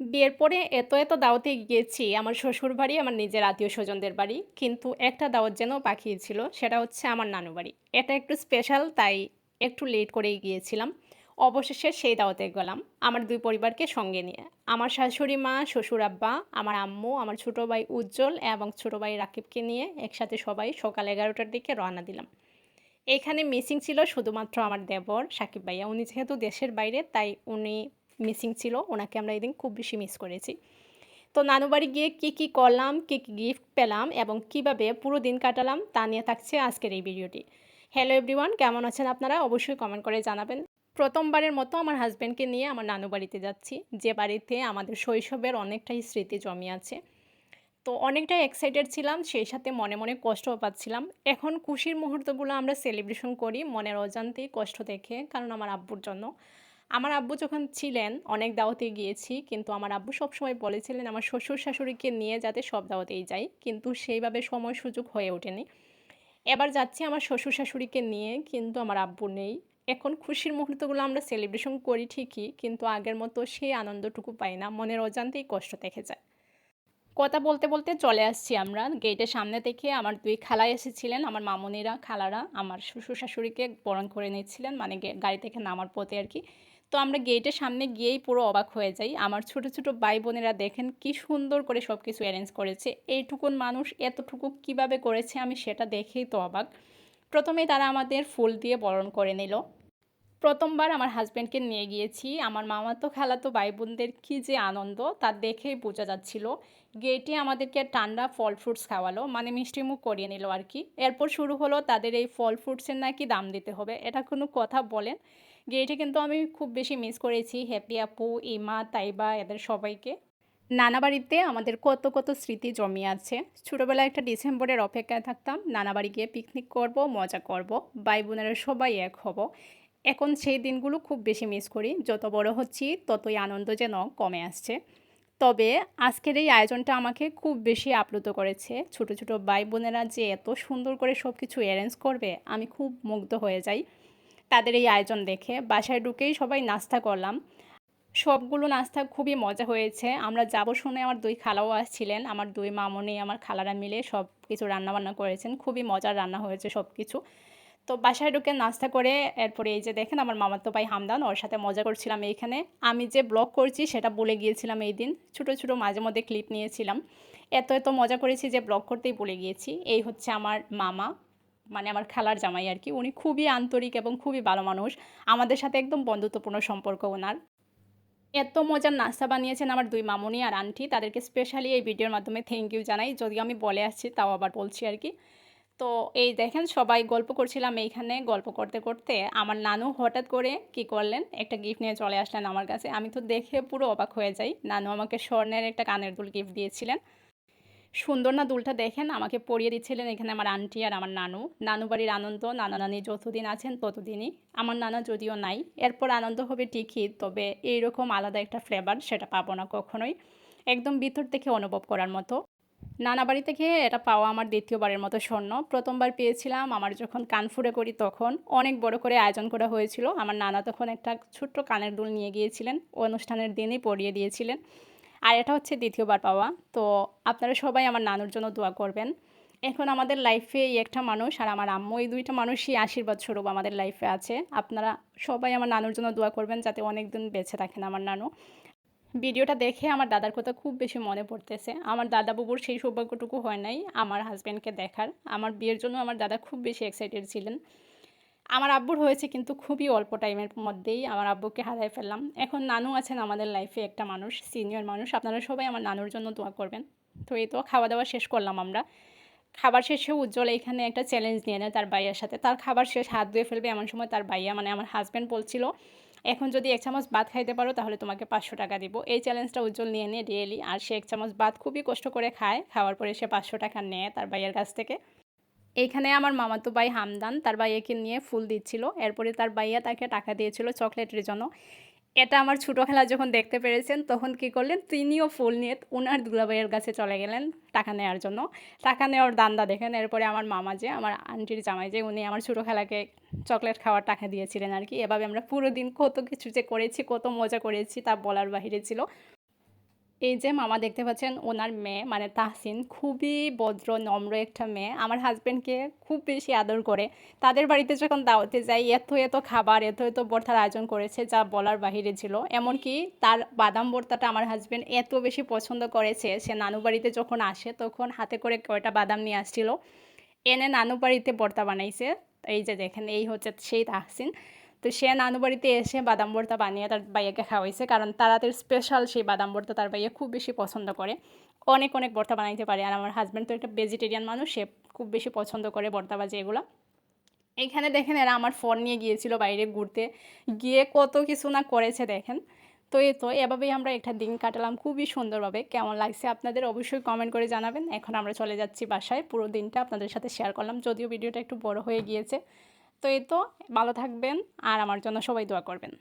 বিয়ের পরে এত, এত দাওয়াতে গিয়েছি আমার শ্বশুর বাড়ি, আমার নিজের আত্মীয়-স্বজনদের বাড়ি। কিন্তু একটা দাওয়াত যেন বাকি ছিল, সেটা হচ্ছে আমার নানু বাড়ি। এটা একটু স্পেশাল তাই একটু লেট করেই গিয়েছিলাম। অবশেষে সেই দাওয়াতে গেলাম, আমার দুই পরিবারকে সঙ্গে নিয়ে। আমার শাশুড়ি মা, শ্বশুর আব্বা, আমার আম্মু, আমার ছোট ভাই উজ্জ্বল এবং ছোটো ভাই রাকিবকে নিয়ে একসাথে সবাই সকাল ১১টার দিকে রওনা দিলাম। এখানে মিসিং ছিল শুধুমাত্র আমার দেবর সাকিব ভাইয়া। উনি যেহেতু দেশের বাইরে তাই উনি মিসিং ছিল। ওনাকে আমরা এদিন খুব বেশি মিস করেছি। তো নানু বাড়ি গিয়ে কী, কী করলাম, কী, কী গিফট পেলাম এবং কীভাবে পুরো দিন কাটালাম তা নিয়ে থাকছে আজকের এই ভিডিওটি। হ্যালো এভরিওয়ান কেমন আছেন আপনারা? অবশ্যই কমেন্ট করে জানাবেন। প্রথমবারের মতো আমার হাজব্যান্ডকে নিয়ে আমার নানু বাড়িতে যাচ্ছি। যে বাড়িতে আমাদের শৈশবের অনেকটাই স্মৃতি জমে আছে। তো অনেকটাই এক্সাইটেড ছিলাম সেই সাথে মনে, মনে কষ্টও পাচ্ছিলাম। এখন খুশির মুহূর্তগুলো আমরা সেলিব্রেশন করি মনের অজান্তেই কষ্ট দেখে কারণ আমার আব্বুর জন্য। আমার আব্বু যখন ছিলেন, অনেক দাওয়াতে গিয়েছি, কিন্তু আমার আব্বু সবসময় বলেছিলেন আমার শ্বশুর শাশুড়িকে নিয়ে যাতে সব দাওয়াতেই যাই, কিন্তু সেইভাবে সময় সুযোগ হয়ে ওঠেনি। এবার যাচ্ছি আমার শ্বশুর শাশুড়িকে নিয়ে, কিন্তু আমার আব্বু নেই। এখন খুশির মুহূর্তগুলো আমরা সেলিব্রেশন করি ঠিকই, কিন্তু আগের মতো সেই আনন্দটুকু পাই না, মনের অজান্তেই কষ্ট দেখে যায়। কথা বলতে বলতে চলে আসছি আমরা। গেটের সামনে থেকে আমার দুই খালা এসেছিলেন, আমার মামনিরা, খালারা। আমার শ্বশুর শাশুড়িকে বরণ করে নিচ্ছিলেন মানে গাড়ি থেকে নামার পথে আর কি। তো আমরা গেটের সামনে গিয়েই পুরো অবাক হয়ে যাই। আমার ছোট ছোট ভাই বোনেরা দেখেন কি সুন্দর করে সব কিছু অ্যারেঞ্জ করেছে। এইটুকুন মানুষ এতটুকু কীভাবে করেছে আমি সেটা দেখেই তো অবাক। প্রথমে তারা আমাদের ফুল দিয়ে বরণ করে নিল। প্রথমবার আমার হাজব্যান্ডকে নিয়ে গিয়েছি। আমার মামাতো খালাতো ভাই বোনদের কী যে আনন্দ, তা দেখেই বোঝা যাচ্ছিল। গেটে আমাদেরকে ঠান্ডা ফল ফ্রুটস খাওয়ালো মানে মিষ্টি মুখ করিয়ে নিল আর কি। এরপর শুরু হলো তাদের এই ফল ফ্রুটসের নাকি দাম দিতে হবে, এটা কোনো কথা বলেন। গেটে কিন্তু আমি খুব বেশি মিস করেছি হ্যাপি আপু ইমা তাইবা এদের সবাইকে। নানা বাড়িতে আমাদের কত কত স্মৃতি জমি আছে। ছোটোবেলায় একটা ডিসেম্বরের অপেক্ষায় থাকতাম নানা বাড়ি গিয়ে পিকনিক করব, মজা করব ভাই বোনেরা সবাই এক হব। এখন সেই দিনগুলো খুব বেশি মিস করি। যত বড় হচ্ছি, ততই আনন্দ যেন কমে আসছে। তবে আজকের এই আয়োজনটা আমাকে খুব বেশি আপ্লুত করেছে। ছোট ছোট ভাই বোনেরা যে এত সুন্দর করে সব কিছু অ্যারেঞ্জ করবে, আমি খুব মুগ্ধ হয়ে যাই। তাদের এই আয়োজন দেখে বাসায় ঢুকেই সবাই নাস্তা করলাম। সবগুলো নাস্তা খুবই মজা হয়েছে। আমরা যাব শুনে আমার দুই খালাও আসছিলেন। আমার দুই মামনি, আমার খালারা মিলে সব কিছু রান্নাবান্না করেছেন। খুবই মজার রান্না হয়েছে সব কিছু তো বাসায় ঢুকে নাস্তা করে এরপরে এই যে দেখেন আমার মামাতো ভাই হামদান, ওর সাথে মজা করছিলাম এইখানে। আমি যে ব্লগ করছি সেটা বলে গিয়েছিলাম এই দিন। ছোটো ছোটো মাঝে মধ্যে ক্লিপ নিয়েছিলাম। এত এত মজা করেছি যে ব্লগ করতেই বলে গিয়েছি। এই হচ্ছে আমার মামা মানে আমার খালার জামাই আর কি। উনি খুবই আন্তরিক এবং খুবই ভালো মানুষ। আমাদের সাথে একদম বন্ধুত্বপূর্ণ সম্পর্ক ওনার। এত মজার নাস্তা বানিয়েছেন আমার দুই মামনি আর আন্টি। তাদেরকে স্পেশালি এই ভিডিওর মাধ্যমে থ্যাংক ইউ জানাই। যদিও আমি বলে আসছি, তাও আবার বলছি আর কি। তো এই দেখেন সবাই গল্প করছিলাম এইখানে গল্প করতে করতে। আমার নানু হঠাৎ করে কি করলেন? একটা গিফট নিয়ে চলে আসলেন আমার কাছে। আমি তো দেখে পুরো অবাক হয়ে যাই। নানু আমাকে স্বর্ণের একটা কানের দুল গিফট দিয়েছিলেন। সুন্দর না দুলটা দেখেন? আমাকে পরিয়ে দিচ্ছিলেন এখানে আমার আন্টি আর আমার নানু। নানু বাড়ির আনন্দ, নানা নানি যতদিন আছেন ততদিনই। আমার নানা যদিও নাই। এরপর আনন্দ হবে ঠিকই, তবে এইরকম আলাদা একটা ফ্লেভার সেটা পাবো না কখনোই। একদম ভিতর থেকে অনুভব করার মতো। নানা বাড়ি থেকে এটা পাওয়া আমার দ্বিতীয়বারের মতো স্বর্ণ। প্রথমবার পেয়েছিলাম আমার যখন কানফুরে করি তখন। অনেক বড় করে আয়োজন করা হয়েছিল। আমার নানা তখন একটা ছোট্ট কানের দুল নিয়ে গিয়েছিলেন। অনুষ্ঠানের দিনই পরিয়ে দিয়েছিলেন। আর এটা হচ্ছে দ্বিতীয়বার পাওয়া। তো আপনারা সবাই আমার নানুর জন্য দোয়া করবেন। এখন আমাদের লাইফে এই একটা মানুষ আর আমার আম্মু এই দুইটা মানুষই আশীর্বাদ স্বরূপ আমাদের লাইফে আছে। আপনারা সবাই আমার নানুর জন্য দোয়া করবেন যাতে অনেক দিন বেঁচে থাকেন আমার নানু। ভিডিওটা দেখে আমার দাদার কথা খুব বেশি মনে পড়তেছে। আমার দাদা বুবুর সেই সৌভাগ্যটুকু হয় নাই, আমার হাজব্যান্ডকে দেখার। আমার বিয়ের জন্য আমার দাদা খুব বেশি এক্সাইটেড ছিলেন। আমার আব্বুর হয়েছে কিন্তু খুবই অল্প টাইমের মধ্যেই আমার আব্বুকে হারাই ফেললাম। এখন নানু আছেন আমাদের লাইফে একটা মানুষ সিনিয়র মানুষ। আপনারা সবাই আমার নানুর জন্য দোয়া করবেন। তো এই তো খাওয়া দাওয়া শেষ করলাম আমরা। খাবার শেষে উজ্জ্বল এখানে একটা চ্যালেঞ্জ নিয়ে নেয় তার ভাইয়ের সাথে। তার খাবার শেষ হাত ধুয়ে ফেলবে এমন সময় তার ভাইয়া মানে আমার হাজব্যান্ড বলছিল এখন যদি এক চামচ ভাত খাইতে পারো, তাহলে তোমাকে পাঁচশো টাকা দিব। এই চ্যালেঞ্জটা উজ্জ্বল নিয়ে নিয়ে ডেলি আর সে এক চামচ ভাত খুবই কষ্ট করে খায়, খাওয়ার পরে সে পাঁচশো টাকা নেয় তার ভাইয়ের কাছ থেকে। এইখানে আমার মামাতো ভাই হামদান, তার ভাইয়াকে নিয়ে ফুল দিচ্ছিল। এরপরে তার ভাইয়া তাকে টাকা দিয়েছিল চকলেটের জন্য। এটা আমার ছোটো খেলা যখন দেখতে পেরেছেন, তখন কি করলেন? তিনিও ফুল নিয়ে ওনার দুলাভাইয়ের কাছে চলে গেলেন টাকা নেওয়ার জন্য। টাকা নেওয়ার দান্দা দেখেন, এরপরে আমার মামা যে, আমার আন্টির জামাই যে, উনি আমার ছোটো খেলাকে চকলেট খাওয়ার টাকা দিয়েছিলেন আর কি। এভাবে আমরা পুরো দিন কত কিছু যে করেছি, কত মজা করেছি তা বলার বাহিরে ছিল। এই যে মামা দেখতে পাচ্ছেন, ওনার মেয়ে মানে তাহসিন, খুবই ভদ্র, নম্র একটা মেয়ে। আমার হাজব্যান্ডকে খুব বেশি আদর করে। তাদের বাড়িতে যখন দাওয়াতে যাই, এত এত খাবার, এত এত ভর্তার আয়োজন করেছে যা বলার বাহিরে ছিল। এমনকি তার বাদাম ভর্তাটা আমার হাজব্যান্ড এত বেশি পছন্দ করেছে। সে নানু বাড়িতে যখন আসে, তখন হাতে করে কয়টা বাদাম নিয়ে আসছিল। এনে নানু বাড়িতে ভর্তা বানাইছে। এই যে দেখেন, এই হচ্ছে সেই তাহসিন। তো সে নানু বাড়িতে এসে বাদাম ভর্তা বানিয়ে তার ভাইয়াকে খাওয়াইছে, কারণ তারাদের স্পেশাল সেই বাদাম ভর্তা তার ভাইয়া খুব বেশি পছন্দ করে। অনেক অনেক ভর্তা বানাইতে পারে। আর আমার হাজব্যান্ড তো একটা ভেজিটেরিয়ান মানুষ, সে খুব বেশি পছন্দ করে ভর্তা বাজি এগুলো। এইখানে দেখেন এরা আমার ফোন নিয়ে গিয়েছিল বাইরে ঘুরতে। গিয়ে কত কিছু না করেছে দেখেন। তো এ, তো এভাবেই আমরা একটা দিন কাটালাম। খুবই সুন্দরভাবে। কেমন লাগছে আপনাদের অবশ্যই কমেন্ট করে জানাবেন। এখন আমরা চলে যাচ্ছি বাসায়। পুরো দিনটা আপনাদের সাথে শেয়ার করলাম। যদিও ভিডিওটা একটু বড় হয়ে গিয়েছে। তো এ, তো ভালো থাকবেন আর আমার জন্য সবাই দোয়া করবেন।